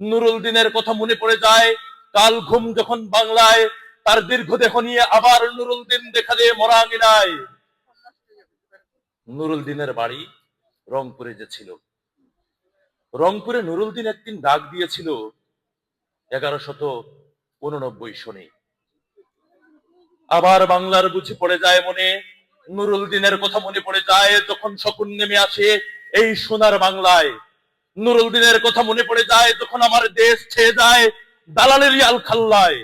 নুরুল দিনের কথা মনে পড়ে যায়। কাল ঘুম যখন বাংলায়, তার দীর্ঘ দেহ নিয়ে আবার নুরুল দিন দেখা দিয়ে মরা আঙিনায় নুরুল দিনের বাড়ি রংপুরে যে ছিল। রংপুরে নুরুল দিন একদিন ডাক দিয়েছিল এগারো শত উননব্বই সনে আবার বাংলার বুঝি পড়ে যায় মনে, নুরুল দিনের কথা মনে পড়ে যায়, যখন শকুন নেমে আসে এই সোনার বাংলায়। নুরুল দিনের কথা মনে পড়ে যায় তখন আমার দেশ ছেয়ে যায় দালালের আল খাল্লায়।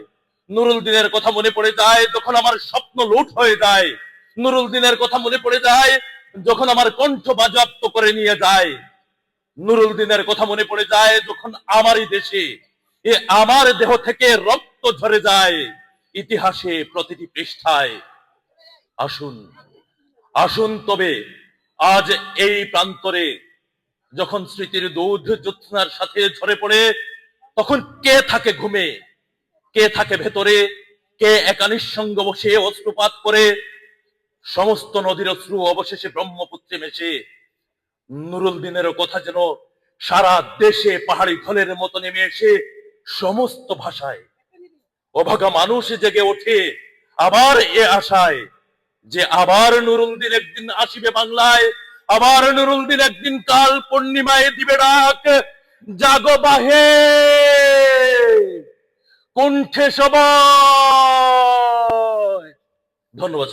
নুরুল দিনের কথা মনে পড়ে যায় তখন আমার স্বপ্ন লুট হয়ে যায়। নুরুল দিনের কথা মনে পড়ে যায়, যখন আমার কণ্ঠ বাজেয়াপ্ত করে নিয়ে যায়। নুরুল দিনের কথা মনে পড়ে যায়, যখন আমারই দেশে এ আমার দেহ থেকে রক্ত ঝরে যায়। ইতিহাসে প্রতিটি পৃষ্ঠায় আসুন আসুন তবে আজ এই প্রান্তরে যখন স্মৃতির দুধ জ্যোৎস্নার সাথে ঝরে পড়ে, তখন কে থাকে ঘুমে? কে থাকে ভেতরে? কে একা নিঃসঙ্গ বসে অশ্রুপাত করে? সমস্ত নদীর অশ্রু অবশেষে ব্রহ্মপুত্রে মেশে। নুরুল দিনের কথা যেন সারা দেশে পাহাড়ি ঢলের মতো নেমে এসে সমস্ত ভাষায়। অভাগা মানুষ জেগে ওঠে, আবার এ আশায় যে আবার নুরুল দিন একদিন আসিবে বাংলায়। আবার নুরুল দিন একদিন কাল পূর্ণিমায় দিবে ডাক জাগো বাহে কুণ্ঠে সবাই ধন্যবাদ।